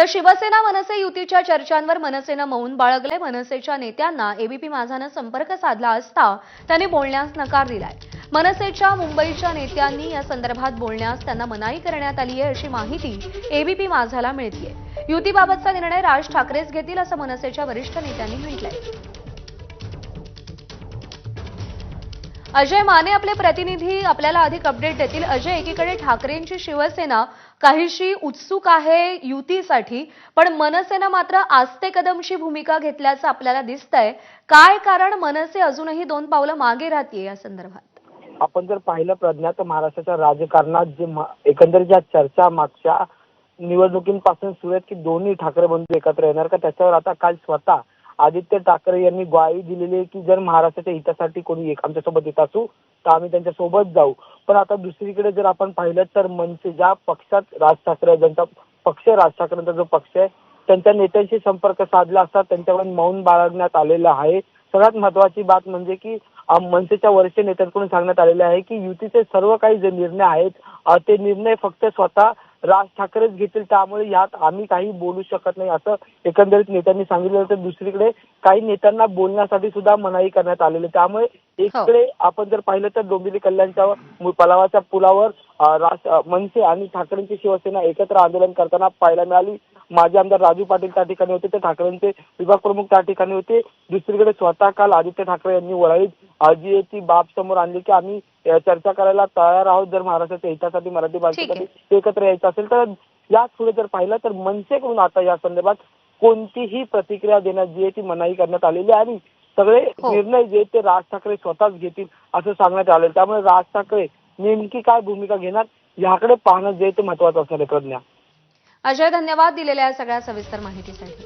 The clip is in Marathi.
तर शिवसेना मनसे युतीच्या चर्चांवर मनसेनं मौन बाळगले मनसेच्या नेत्यांना एबीपी माझानं संपर्क साधला असता त्यांनी बोलण्यास नकार दिलाय. मनसेच्या मुंबईच्या नेत्यांनी या संदर्भात बोलण्यास त्यांना मनाई करण्यात आली आहे अशी माहिती एबीपी माझाला मिळतीये. युतीबाबतचा निर्णय राज ठाकरेच घेतील असं मनसेच्या वरिष्ठ नेत्यांनी म्हटलंय. अजय माने आपले प्रतिनिधी आपल्याला अधिक अपडेट देतील. अजय एकीकडे ठाकरेंची शिवसेना काहीशी उत्सुक आहे युतीसाठी पण मनसेनं मात्र आस्ते कदमची भूमिका घेतल्याचं आपल्याला दिसतंय. काय कारण मनसे अजूनही दोन पावलं मागे राहतीये या संदर्भात? आपण जर पाहिलं प्रज्ञा तर महाराष्ट्राच्या राजकारणात जे म- एकंदरीत ज्या चर्चा मागच्या निवडणुकींपासून सुरू आहेत की दोन्ही ठाकरे बंधू एकत्र येणार का? त्याच्यावर आता काल स्वतः आदित्य ठाकरे यांनी ग्वाही दिलेली आहे की जर महाराष्ट्राच्या हितासाठी कोणी एक आमच्यासोबत येत असू तर आम्ही त्यांच्यासोबत जाऊ. पण आता दुसरीकडे जर आपण पाहिलं तर मनसे ज्या पक्षात राज ठाकरे ज्यांचा पक्ष राज ठाकरेंचा जो पक्ष आहे त्यांच्या नेत्यांशी संपर्क साधला असता त्यांच्यावर मौन बाळगण्यात आलेलं आहे. सगळ्यात महत्वाची बात म्हणजे की मनसेच्या वरिष्ठ नेत्यांकडून सांगण्यात आलेले आहे की युतीचे सर्व काही जे निर्णय आहेत ते निर्णय फक्त स्वतः राज ठाकरेच घेतील त्यामुळे यात आम्ही काही बोलू शकत नाही असं एकंदरीत नेत्यांनी सांगितलं तर दुसरीकडे काही नेत्यांना बोलण्यासाठी सुद्धा मनाई करण्यात आलेली. त्यामुळे एकीकडे आपण जर पाहिलं तर डोंबिवली कल्याणच्या पलावाच्या पुलावर राज मनसे आणि ठाकरेंची शिवसेना एकत्र आंदोलन करताना पाहायला मिळाली. माजी आमदार राजू पाटील त्या ठिकाणी होते तर ठाकरेंचे विभाग प्रमुख त्या ठिकाणी होते. दुसरीकडे स्वतः काल आदित्य ठाकरे यांनी वराळीत अ, जी ती बाब समोर आणली की आम्ही चर्चा करायला तयार आहोत. जर महाराष्ट्राच्या हितासाठी मराठी भाषेसाठी एकत्र यायचं असेल तर याच पुढे जर पाहिलं तर मनसेकडून आता या संदर्भात कोणतीही प्रतिक्रिया देण्यात जी आहे ती मनाई करण्यात आलेली आहे. आणि सगळे हो. निर्णय जे ते राज ठाकरे स्वतःच घेतील असं सांगण्यात आलेलं त्यामुळे राज ठाकरे नेमकी काय भूमिका घेणार याकडे पाहणं जे ते महत्वाचं असणार आहे प्रज्ञा अजय धन्यवाद दिलेल्या सगळ्या सविस्तर माहितीसाठी.